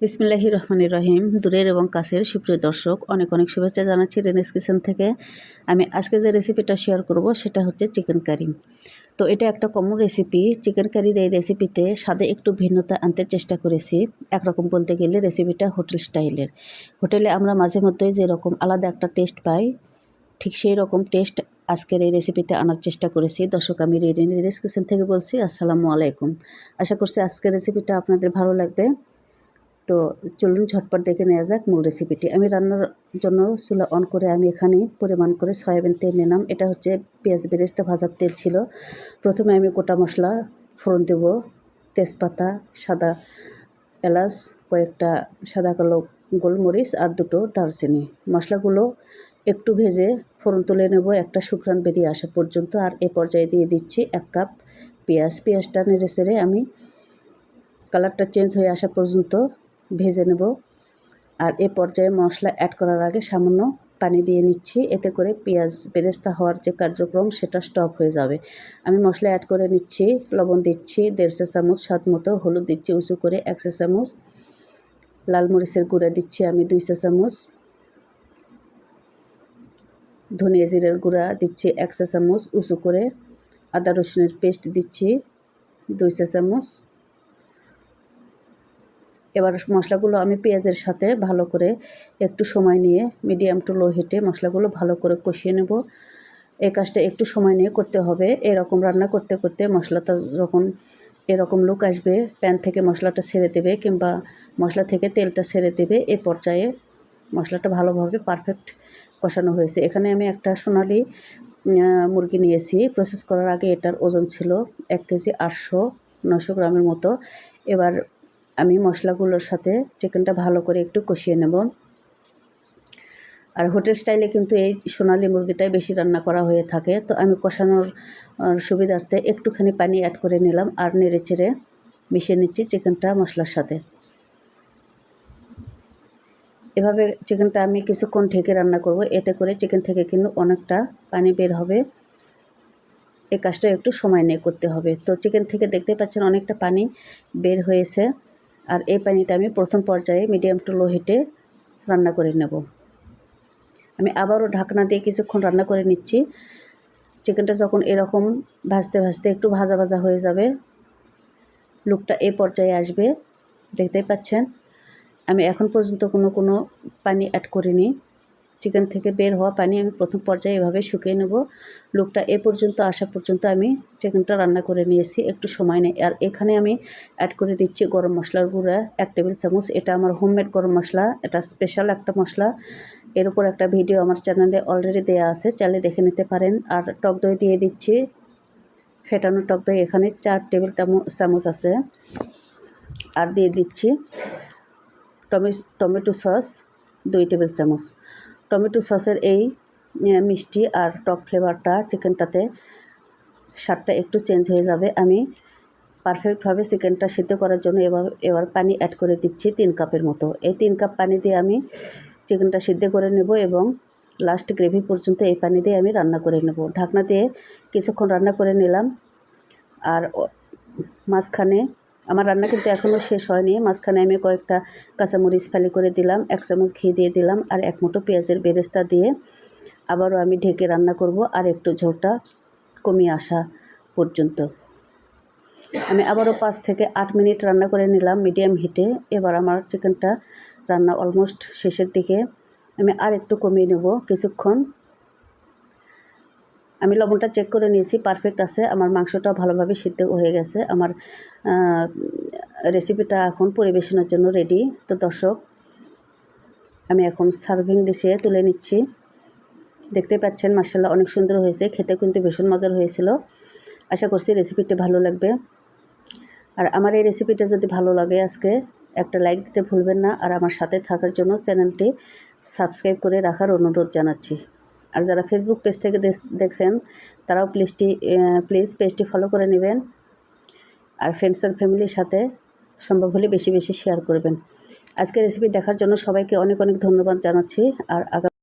বিসমিল্লাহির রহমানির রহিম। দূরের এবং কাছের সুপ্রিয় দর্শক, অনেক অনেক শুভেচ্ছা জানাচ্ছি রেনেস কিচেন থেকে। আমি আজকে যে রেসিপিটা শেয়ার করব, সেটা হচ্ছে চিকেন কারি তো এটা একটা কমন রেসিপি চিকেন কারির এই রেসিপিতে স্বাদে একটু ভিন্নতা আনতে চেষ্টা করেছি। একরকম বলতে গেলে রেসিপিটা হোটেল স্টাইলের। হোটেলে আমরা মাঝে মধ্যেই যেরকম আলাদা একটা টেস্ট পাই, ঠিক সেই রকম টেস্ট আজকের এই রেসিপিতে আনার চেষ্টা করেছি। দর্শক, আমি রেডিস কিচেন থেকে বলছি, আসসালামু আলাইকুম। আশা করছি আজকের রেসিপিটা আপনাদের ভালো লাগবে। তো চলুন ঝটপট দেখে নেওয়া যাক মূল রেসিপিটি আমি রান্নার জন্য চুলা অন করে আমি এখানে পরিমাণ করে সয়াবিন তেল নিলাম। এটা হচ্ছে পেঁয়াজ বেরেস্তে, ভাজার তেল ছিল। প্রথমে আমি গোটা মশলা, ফোড়ন দেব, তেজপাতা, সাদা এলাচ, কয়েকটা সাদা কালো গোলমরিচ আর দুটো দারচিনি। মশলাগুলো একটু ভেজে ফোড়ন তুলে নেব। একটা শুকরান বেরিয়ে আসা পর্যন্ত। আর এ পর্যায়ে দিয়ে দিচ্ছি এক কাপ পেঁয়াজ। পেঁয়াজটা নেড়ে সেড়ে আমি কালারটা চেঞ্জ হয়ে আসা পর্যন্ত ভেজে নেব। আর এ পর্যায়ে মশলা অ্যাড করার আগে সামান্য পানি দিয়ে নিচ্ছি। এতে করে পেঁয়াজ বেরেস্তা হওয়ার যে কার্যক্রম, সেটা স্টপ হয়ে যাবে। আমি মশলা অ্যাড করে নিচ্ছি, লবণ দিচ্ছি দেড়শো চামচ স্বাদ মতো হলুদ দিচ্ছি, উঁচু করে একশো চামচ। লাল মরিচের গুঁড়া দিচ্ছি আমি দুইশো চামচ। ধনিয়া জিরের গুঁড়া দিচ্ছি একশো চামচ, উঁচু করে আদা রসুনের পেস্ট দিচ্ছি দুইশো চামচ। এবার মশলাগুলো আমি পেঁয়াজের সাথে ভালো করে একটু সময় নিয়ে মিডিয়াম টু লো হিটে মশলাগুলো ভালো করে কষিয়ে নেব। এই কাজটা একটু সময় নিয়ে করতে হবে। এরকম রান্না করতে করতে মশলাটা যখন এরকম লুক আসবে, প্যান থেকে মশলাটা ছেড়ে দেবে কিংবা মশলা থেকে তেলটা ছেড়ে দেবে, এ পর্যায়ে মশলাটা ভালোভাবে পারফেক্ট কষানো হয়েছে। এখানে আমি একটা সোনালি মুরগি নিয়েছি। প্রসেস করার আগে এটার ওজন ছিল এক কেজি আটশো নশো গ্রামের মতো। এবার আমি মশলাগুলোর সাথে চিকেনটা ভালো করে একটু কষিয়ে নেব। আর হোটেল স্টাইলে কিন্তু এই সোনালি মুরগিটাই বেশি রান্না করা হয়ে থাকে। তো আমি কষানোর সুবিধার্থে একটুখানি পানি অ্যাড করে নিলাম আর নেড়ে চেড়ে মিশিয়ে নিচ্ছি চিকেনটা মশলার সাথে। এভাবে চিকেনটা আমি কিছুক্ষণ ঢেকে রান্না করব। এতে করে চিকেন থেকে কিন্তু অনেকটা পানি বের হবে। এই কাজটা একটু সময় নিয়ে করতে হবে। তো চিকেন থেকে দেখতে পাচ্ছেন অনেকটা পানি বের হয়েছে। আর এই পানিটা আমি প্রথম পর্যায়ে মিডিয়াম টু লো হিটে রান্না করে নেব। আমি আবারও ঢাকনা দিয়ে কিছুক্ষণ রান্না করে নিচ্ছি। চিকেনটা যখন এরকম ভাজতে ভাজতে একটু ভাজা ভাজা হয়ে যাবে, লুকটা এ পর্যায়ে আসবে। দেখতেই পাচ্ছেন, আমি এখন পর্যন্ত কোনো কোনো পানি অ্যাড করিনি। চিকেন থেকে বের হওয়া পানি আমি প্রথম পর্যায়ে এভাবে শুকিয়ে নেব। লুকটা এ পর্যন্ত, আসা পর্যন্ত আমি চিকেনটা রান্না করে নিয়েছি, একটু সময় নেই। আর এখানে আমি অ্যাড করে দিচ্ছি গরম মশলার গুঁড়া, এক টেবিল চামচ। এটা আমার হোমমেড গরম মশলা, এটা স্পেশাল একটা মশলা। এর উপর একটা ভিডিও আমার চ্যানেলে অলরেডি দেওয়া আছে চালে দেখে নিতে পারেন। আর টক দই দিয়ে দিচ্ছি। ফেটানো টক দই এখানে চার টেবিল চামচ আছে। আর দিয়ে দিচ্ছি টমেটো সস, দুই টেবিল চামচ। টমেটো সসের এই মিষ্টি আর টক ফ্লেভারটা চিকেনটাতে স্বাদটা একটু চেঞ্জ হয়ে যাবে। আমি পারফেক্টভাবে চিকেনটা সিদ্ধ করার জন্য এবার এবার পানি অ্যাড করে দিচ্ছি তিন কাপের মতো। এই তিন কাপ পানি দিয়ে আমি চিকেনটা সিদ্ধ করে নেব এবং লাস্ট গ্রেভি পর্যন্ত এই পানি দিয়ে আমি রান্না করে নেব। ঢাকনা দিয়ে কিছুক্ষণ রান্না করে নিলাম। আর মাঝখানে আমার রান্না কিন্তু এখনও শেষ হয়নি। মাঝখানে আমি কয়েকটা কাঁচামরিচ ফালি করে দিলাম, এক চামচ ঘি দিয়ে দিলাম আর এক মুঠো পেঁয়াজের বেরেস্তা দিয়ে আবারও আমি ঢেকে রান্না করব আর একটু ঝোলটা কমিয়ে আসা পর্যন্ত। আমি আবারও পাঁচ থেকে আট মিনিট রান্না করে নিলাম মিডিয়াম হিটে। এবার আমার চিকেনটা রান্না অলমোস্ট শেষের দিকে। আমি আর একটু কমিয়ে নেব। কিছুক্ষণ আমি লবণটা চেক করে নিয়েছি পারফেক্ট আছে। আমার মাংসটাও ভালোভাবে সিদ্ধ হয়ে গেছে। আমার রেসিপিটা এখন পরিবেশনের জন্য রেডি তো দর্শক, আমি এখন সার্ভিং ডিশে তুলে নিচ্ছি। দেখতে পাচ্ছেন মাসাল্লাহ অনেক সুন্দর হয়েছে। খেতে কিন্তু ভীষণ মজার হয়েছিল। আশা করছি রেসিপিটি ভালো লাগবে। আর আমার এই রেসিপিটা যদি ভালো লাগে আজকে, একটা লাইক দিতে ভুলবেন না। আর আমার সাথে থাকার জন্য চ্যানেলটি সাবস্ক্রাইব করে রাখার অনুরোধ জানাচ্ছি। আর যারা ফেসবুক পেজ থেকে দেখছেন, তারাও প্লিজটি প্লিজ পেজটি ফলো করে নেবেন। আর ফ্রেন্ডস আর ফ্যামিলির সাথে সম্ভব হলে বেশি বেশি শেয়ার করবেন। আজকে রেসিপি দেখার জন্য সবাইকে অনেক অনেক ধন্যবাদ জানাচ্ছি। আর আগামী